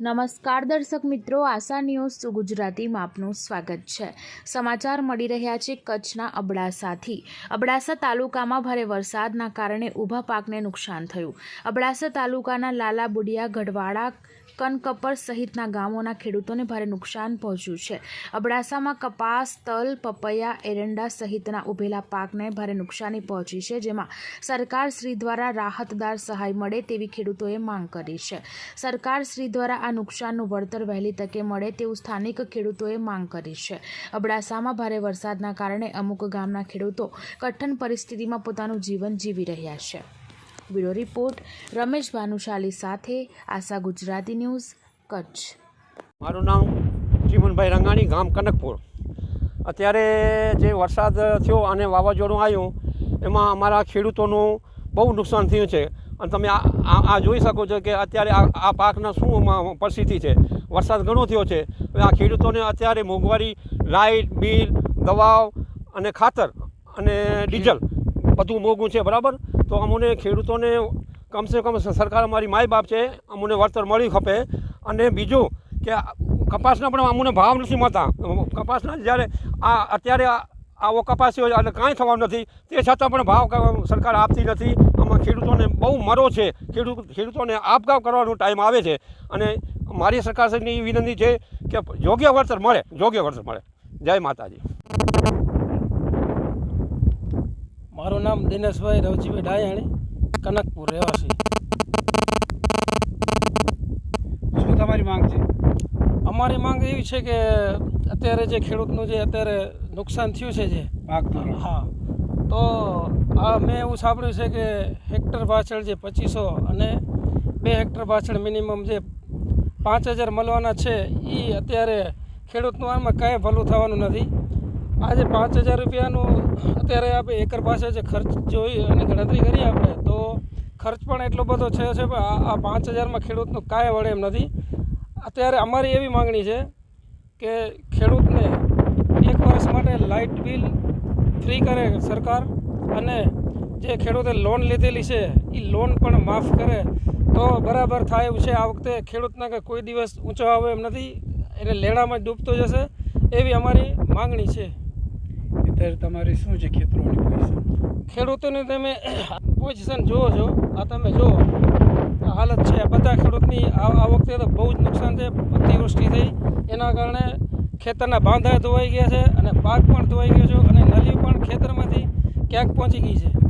નમસ્કાર દર્શક મિત્રો, આશા ન્યૂઝ ગુજરાતીમાં આપનું સ્વાગત છે. સમાચાર મળી રહ્યા છે કચ્છના અબડાસાથી. અબડાસા તાલુકામાં ભારે વરસાદના કારણે ઊભા પાકને નુકસાન થયું. અબડાસા તાલુકાના લાલા બુડિયા ગઢવાડા કનકપર સહિતના ગામોના ખેડૂતોને ભારે નુકસાન પહોંચ્યું છે. અબડાસામાં કપાસ, તલ, પપૈયા, એરંડા સહિતના ઉભેલા પાકને ભારે નુકસાની પહોંચી છે, જેમાં સરકાર શ્રી દ્વારા રાહતદાર સહાય મળે તેવી ખેડૂતોએ માંગ કરી છે. સરકાર શ્રી દ્વારા આ નુકસાનનું વળતર વહેલી તકે મળે તેવું સ્થાનિક ખેડૂતોએ માંગ કરી છે. અબડાસામાં ભારે વરસાદના કારણે અમુક ગામના ખેડૂતો કઠણ પરિસ્થિતિમાં પોતાનું જીવન જીવી રહ્યા છે. બ્યુરો રિપોર્ટ, રમેશ ભાનુશાલી સાથે આશા ગુજરાતી ન્યૂઝ, કચ્છ. મારું નામ જીવનભાઈ રંગાણી, ગામ કનકપુર. અત્યારે જે વરસાદ થયો અને વાવાઝોડું આવ્યું, એમાં અમારા ખેડૂતોનું બહુ નુકસાન થયું છે. અને તમે આ આ જોઈ શકો છો કે અત્યારે આ પાકના શું પરિસ્થિતિ છે. વરસાદ ઘણો થયો છે. હવે આ ખેડૂતોને અત્યારે મોંઘવારી, લાઇટ, બિલ, દવાઓ અને ખાતર અને ડીઝલ બધું મોંઘું છે, બરાબર? તો અમને ખેડૂતોને કમસે કમ સરકાર અમારી માય બાપ છે, અમને વળતર મળી ખપે. અને બીજું કે કપાસના પણ અમને ભાવ નથી મળતા. કપાસના જ્યારે આ અત્યારે આવો કપાસ્યો એટલે કાંઈ થવાનું નથી. તે છતાં પણ ભાવ સરકાર આપતી નથી. આમાં ખેડૂતોને બહુ મરો છે. ખેડૂત ખેડૂતોને આપગાવ કરવાનો ટાઈમ આવે છે. અને મારી સરકારની વિનંતી છે કે યોગ્ય વળતર મળે યોગ્ય વળતર મળે. જય માતાજી. મારું નામ દિનેશભાઈ રવજીભાઈ ડાયાણી કનકપુર રહેવાસી. શું તમારી માંગ છે? અમારી માંગ એવી છે કે અત્યારે જે ખેડૂતનું જે અત્યારે નુકસાન થયું છે જે પાક હા. તો આ મેં એવું સાંભળ્યું છે કે હેક્ટર પાછળ જે પચીસો અને બે હેક્ટર પાછળ મિનિમમ જે પાંચ હજાર મળવાના છે એ અત્યારે ખેડૂતનું આમાં કાંઈ ભલું થવાનું નથી. આજે પાંચ હજાર રૂપિયાનું અત્યારે આપણે એકર પાસે જે ખર્ચ જોઈ અને ગણતરી કરી આપણે, તો ખર્ચ પણ એટલો બધો છે છે, પણ આ પાંચ હજારમાં ખેડૂતનું કાંઈ વળે એમ નથી. અત્યારે અમારી એવી માંગણી છે કે ખેડૂતને એક વર્ષ માટે લાઇટ બિલ ફ્રી કરે સરકાર અને જે ખેડૂતે લોન લીધેલી છે એ લોન પણ માફ કરે. તો બરાબર થાય એવું છે. આ વખતે ખેડૂતના કે કોઈ દિવસ ઊંચો આવે એમ નથી એટલે લેણામાં જ ડૂબતો જશે એવી અમારી માંગણી છે. અત્યારે તમારી શું છે ખેતરોની પોઝિશન? ખેડૂતોની તમે પોઝિશન જુઓ છો આ તમે જુઓ. હાલત છે. બધા ખેડૂતની આ આ વખતે તો બહુ જ નુકસાન છે અતિવૃષ્ટિ થઈ. એના કારણે ખેતરના બાંધા ધોવાઈ ગયા છે અને પાક પણ ધોવાઈ ગયો છે અને નલી પણ ખેતરમાંથી ક્યાંક પહોંચી ગઈ છે.